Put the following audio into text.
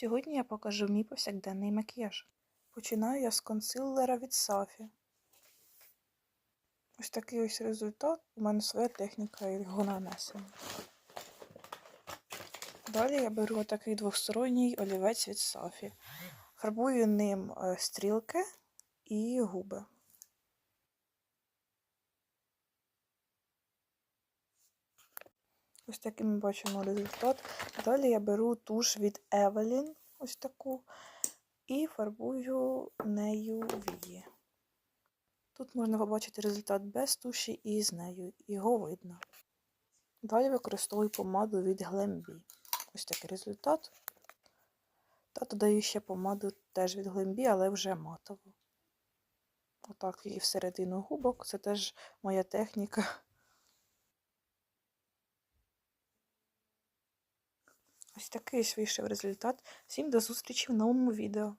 Сьогодні я покажу мій повсякденний макіяж. Починаю я з консилера від Сафі. Ось такий ось результат. У мене своя техніка його нанесення. Далі я беру такий двосторонній олівець від Сафі. Фарбую ним е, стрілки і губи. Ось такий ми бачимо результат. Далі я беру туш від Evelyn, ось таку, і фарбую нею вії. Тут можна побачити результат без туші і з нею. Його видно. Далі використовую помаду від Glambi. Ось такий результат. Та додаю ще помаду теж від Glambi, але вже матову. Отак її всередину губок. Це теж моя техніка. Ось такий вийшов результат. Всім до зустрічі в новому відео.